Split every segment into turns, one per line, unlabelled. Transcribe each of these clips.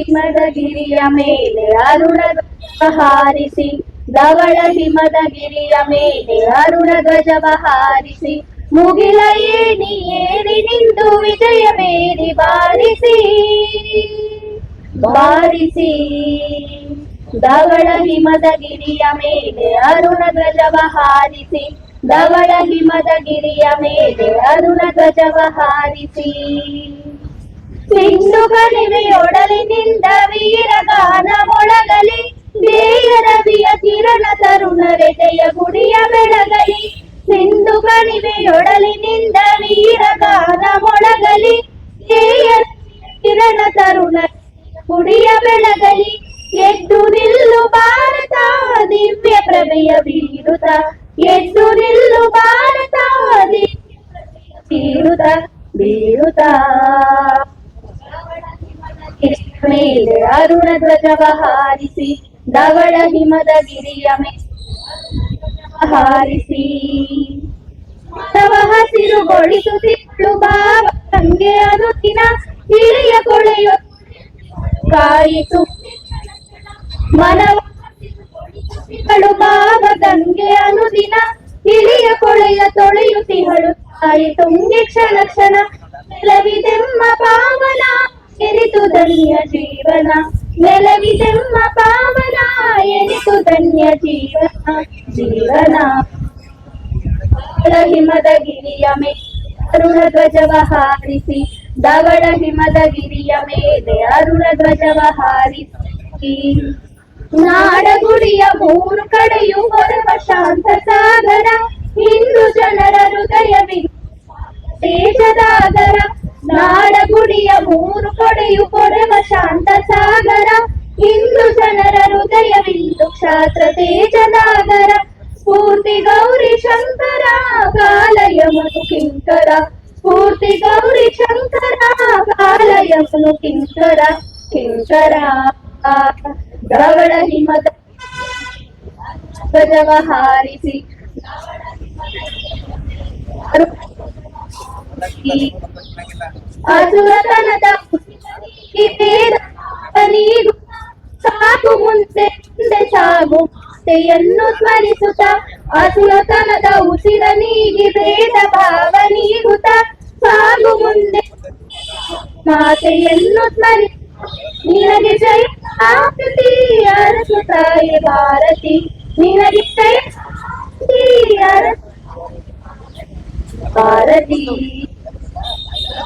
ಹಿಮದ ಗಿರಿಯ ಮೇಲೆ ಅರುಣ ಹಾರಿಸಿ ಧವಳ ಹಿಮದ ಗಿರಿಯ ಮೇಲೆ ಅರುಣ ಧ್ವಜವ ಹಾರಿಸಿ ಮುಗಿಲ ಏಣಿ ಏರಿ ನಿಂದು ವಿಜಯ ಮೇರಿ ಬಾರಿಸಿ ಬಾರಿಸಿ. ಧವಳ ಹಿಮದ ಗಿರಿಯ ಮೇಲೆ ಅರುಣ ಧ್ವಜವ ಹಾರಿಸಿ ಧವಳ ಹಿಮದ ಗಿರಿಯ ಮೇಲೆ ಅರುಣ ಧ್ವಜವ ಹಾರಿಸಿ ಸಿಂಧು ಕಣಿವೆಯೊಡಲಿನಿಂದ ವೀರಗಾನ ಮೊಳಗಲಿ ಧ್ಯೇಯ ರವಿಯ ಕಿರಣ ತರುಣ ರೆಟೆಯ ಗುಡಿಯ ಬೆಳಗಲಿ ಸಿಂಧು ಕಣಿವೆಯೊಡಲಿನಿಂದ ವೀರಗಾನ ಮೊಳಗಲಿ ಧ್ಯೇಯ ರವಿಯ ಕಿರಣ ತರುಣ ಗುಡಿಯ ಬೆಳಗಲಿ, ಎದ್ದು ನಿಲ್ಲು ಭಾರತ, ದಿವ್ಯ ಪ್ರಭೆಯ ಬೀರುತ, ಎದ್ದು ನಿಲ್ಲು ಭಾರತ, ದಿವ್ಯ ಬೀರುತ ಬೀರುತ. ಮೇಲೆ ಅರುಣ ಧ್ವಜವ ಹಾರಿಸಿ, ಧವಳ ಹಿಮದ ಗಿರಿಯ ಹಾರಿಸಿ. ತವ ಹಸಿರುಗೊಳಿಸುತ್ತಿತ್ತು ಬಾವ, ತಂಗೆ ಅನುದಿನ ಹಿರಿಯ ಕೊಳೆಯು ಕಾಯಿತು ಮನವ ಹಸಿರುಗೊಳಿಸುತ್ತಿಹಳು ಬಾವ, ತಂಗೆ ಅನುದಿನ ಇಳಿಯ ಕೊಳೆಯ ತೊಳೆಯುತ್ತಿಹಳು ತಾಯಿ ತುಂಗೆ ಕ್ಷಣ ಕ್ಷಣ ನೆಲವಿದೆಮ್ಮ ಪಾವನ ಎನಿತು ಧನ್ಯ ಜೀವನ ನೆಲವಿದೆಮ್ಮ ಪಾವನ ಎನಿತು ಧನ್ಯ ಜೀವನ ಜೀವನ ಧವಳ ಹಿಮದ ಗಿರಿಯ ಮೇಲೆ ಅರುಣ ಧ್ವಜವ ಹಾರಿಸಿ ಧವಳ ಹಿಮದ ಗಿರಿಯ ಮೇಲೆ ಅರುಣ ಧ್ವಜವ ಹಾರಿಸಿ ನಾಡಗುಡಿಯ ಮೂರು ಕಡೆಯು ಹೊರವ ಶಾಂತ ಮೂರು ಕೊಡೆಯು ಕೊರೆವ ಶಾಂತ ಸಾಗರ ಹಿಂದೂ ಜನರ ಹೃದಯವಿಂದು ಕ್ಷಾತ್ರ ತೇಜನಾಗರ. ಸ್ಫೂರ್ತಿ ಗೌರಿ ಶಂಕರ ಕಾಲಯ ಕಿಂಕರ. ಸ್ಫೂರ್ತಿ ಗೌರಿ ಶಂಕರ ಕಾಲಯ ಕಿಂಕರ. ಕಿಂಕರ ಧವಳ ಹಿಮದ ಹಾರಿಸಿ. ಅಸುರತನದ ಈ ವೇದ ನೀಗು ಸಾಗು ಮುಂದೆ ಮುಂದೆ ಸಾಗು ಮಾತೆಯನ್ನು ಸ್ಮರಿಸುತ್ತ ಅಸುರತನದ ಉಸಿರ ನೀಗಿ ಭೇದ ಭಾವ ನೀಗುತ್ತ ಸಾಗು ಮುಂದೆ ಮಾತೆಯನ್ನು ಸ್ಮರಿ ನಿನಗೆ ಜಯ ಆರತಿ ಅರಸು ತಾಯಿ ಭಾರತಿ ನಿನಗೆ ಜಯ ಆರತಿ ಅರಸು ಭಾರತಿ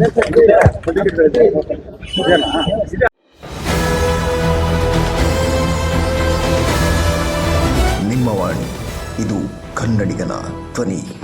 ನಿಮ್ಮ ವಾಣಿ ಇದು ಕನ್ನಡಿಗನ ಧ್ವನಿ.